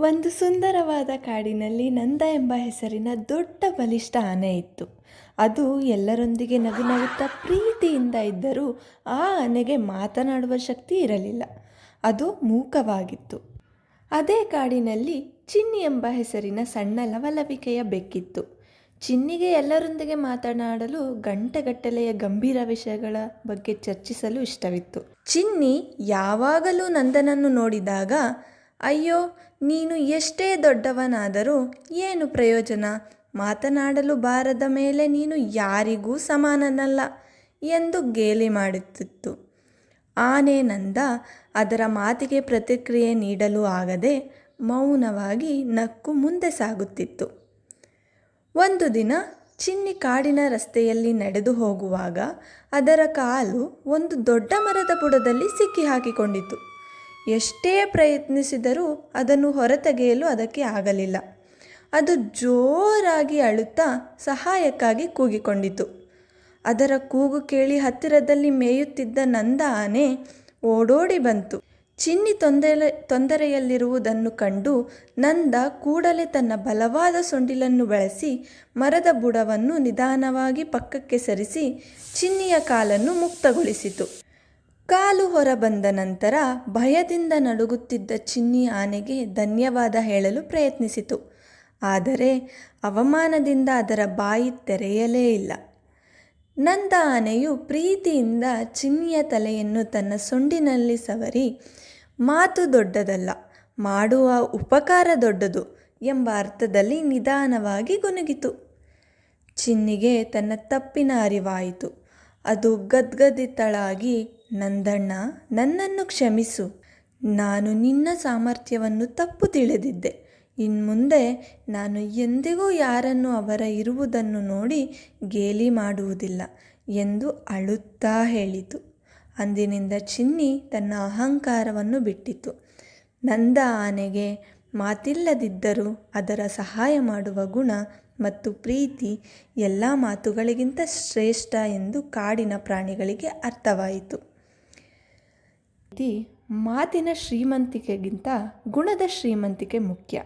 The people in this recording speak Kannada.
ಒಂದು ಸುಂದರವಾದ ಕಾಡಿನಲ್ಲಿ ನಂದ ಎಂಬ ಹೆಸರಿನ ದೊಡ್ಡ ಬಲಿಷ್ಠ ಆನೆ ಇತ್ತು. ಅದು ಎಲ್ಲರೊಂದಿಗೆ ನಗು ನಗುತ್ತಾ ಪ್ರೀತಿಯಿಂದ ಇದ್ದರೂ ಆ ಆನೆಗೆ ಮಾತನಾಡುವ ಶಕ್ತಿ ಇರಲಿಲ್ಲ. ಅದು ಮೂಕವಾಗಿತ್ತು. ಅದೇ ಕಾಡಿನಲ್ಲಿ ಚಿನ್ನಿ ಎಂಬ ಹೆಸರಿನ ಸಣ್ಣ ಲವಲವಿಕೆಯ ಬೆಕ್ಕಿತ್ತು. ಚಿನ್ನಿಗೆ ಎಲ್ಲರೊಂದಿಗೆ ಮಾತನಾಡಲು ಗಂಟೆಗಟ್ಟಲೆಯ ಗಂಭೀರ ವಿಷಯಗಳ ಬಗ್ಗೆ ಚರ್ಚಿಸಲು ಇಷ್ಟವಿತ್ತು. ಚಿನ್ನಿ ಯಾವಾಗಲೂ ನಂದನನ್ನು ನೋಡಿದಾಗ ಅಯ್ಯೋ, ನೀನು ಎಷ್ಟೇ ದೊಡ್ಡವನಾದರೂ ಏನು ಪ್ರಯೋಜನ? ಮಾತನಾಡಲು ಬಾರದ ಮೇಲೆ ನೀನು ಯಾರಿಗೂ ಸಮಾನನಲ್ಲ ಎಂದು ಗೇಲಿ ಮಾಡುತ್ತಿತ್ತು. ಆನೆ ನಂದ ಅದರ ಮಾತಿಗೆ ಪ್ರತಿಕ್ರಿಯೆ ನೀಡಲು ಆಗದೆ ಮೌನವಾಗಿ ನಕ್ಕು ಮುಂದೆ ಸಾಗುತ್ತಿತ್ತು. ಒಂದು ದಿನ ಚಿನ್ನಿ ಕಾಡಿನ ರಸ್ತೆಯಲ್ಲಿ ನಡೆದು ಹೋಗುವಾಗ ಅದರ ಕಾಲು ಒಂದು ದೊಡ್ಡ ಮರದ ಬುಡದಲ್ಲಿ ಸಿಕ್ಕಿ ಹಾಕಿಕೊಂಡಿತು ಎಷ್ಟೇ ಪ್ರಯತ್ನಿಸಿದರೂ ಅದನ್ನು ಹೊರತೆಗೆಯಲು ಅದಕ್ಕೆ ಆಗಲಿಲ್ಲ. ಅದು ಜೋರಾಗಿ ಅಳುತ್ತಾ ಸಹಾಯಕ್ಕಾಗಿ ಕೂಗಿಕೊಂಡಿತು. ಅದರ ಕೂಗು ಕೇಳಿ ಹತ್ತಿರದಲ್ಲಿ ಮೇಯುತ್ತಿದ್ದ ನಂದ ಆನೆ ಓಡೋಡಿ ಬಂತು. ಚಿನ್ನಿ ತೊಂದರೆ, ತೊಂದರೆಯಲ್ಲಿರುವುದನ್ನು ಕಂಡು ನಂದ ಕೂಡಲೇ ತನ್ನ ಬಲವಾದ ಸೊಂಡಿಲನ್ನು ಬಳಸಿ ಮರದ ಬುಡವನ್ನು ನಿಧಾನವಾಗಿ ಪಕ್ಕಕ್ಕೆ ಸರಿಸಿ ಚಿನ್ನಿಯ ಕಾಲನ್ನು ಮುಕ್ತಗೊಳಿಸಿತು. ಕಾಲು ಹೊರಬಂದ ನಂತರ ಭಯದಿಂದ ನಡುಗುತ್ತಿದ್ದ ಚಿನ್ನಿ ಆನೆಗೆ ಧನ್ಯವಾದ ಹೇಳಲು ಪ್ರಯತ್ನಿಸಿತು. ಆದರೆ ಅವಮಾನದಿಂದ ಅದರ ಬಾಯಿ ತೆರೆಯಲೇ ಇಲ್ಲ. ನಂದ ಆನೆಯು ಪ್ರೀತಿಯಿಂದ ಚಿನ್ನಿಯ ತಲೆಯನ್ನು ತನ್ನ ಸೊಂಡಿನಲ್ಲಿ ಸವರಿ, ಮಾತು ದೊಡ್ಡದಲ್ಲ, ಮಾಡುವ ಉಪಕಾರ ದೊಡ್ಡದು ಎಂಬ ಅರ್ಥದಲ್ಲಿ ನಿಧಾನವಾಗಿ ಗುನುಗಿತು ಚಿನ್ನಿಗೆ ತನ್ನ ತಪ್ಪಿನ ಅರಿವಾಯಿತು. ಅದು ಗದ್ಗದಿತಳಾಗಿ ನಂದಣ್ಣ, ನನ್ನನ್ನು ಕ್ಷಮಿಸು. ನಾನು ನಿನ್ನ ಸಾಮರ್ಥ್ಯವನ್ನು ತಪ್ಪು ತಿಳಿದಿದ್ದೆ. ಇನ್ಮುಂದೆ ನಾನು ಎಂದಿಗೂ ಯಾರನ್ನು ಅವರ ಇರುವುದನ್ನು ನೋಡಿ ಗೇಲಿ ಮಾಡುವುದಿಲ್ಲ ಎಂದು ಅಳುತ್ತಾ ಹೇಳಿತು. ಅಂದಿನಿಂದ ಚಿನ್ನಿ ತನ್ನ ಅಹಂಕಾರವನ್ನು ಬಿಟ್ಟಿತು. ನಂದ ಆನೆಗೆ ಮಾತಿಲ್ಲದಿದ್ದರೂ ಅದರ ಸಹಾಯ ಮಾಡುವ ಗುಣ ಮತ್ತು ಪ್ರೀತಿ ಎಲ್ಲ ಮಾತುಗಳಿಗಿಂತ ಶ್ರೇಷ್ಠ ಎಂದು ಕಾಡಿನ ಪ್ರಾಣಿಗಳಿಗೆ ಅರ್ಥವಾಯಿತು. ಮಾತಿನ ಶ್ರೀಮಂತಿಕೆಗಿಂತ ಗುಣದ ಶ್ರೀಮಂತಿಕೆ ಮುಖ್ಯ.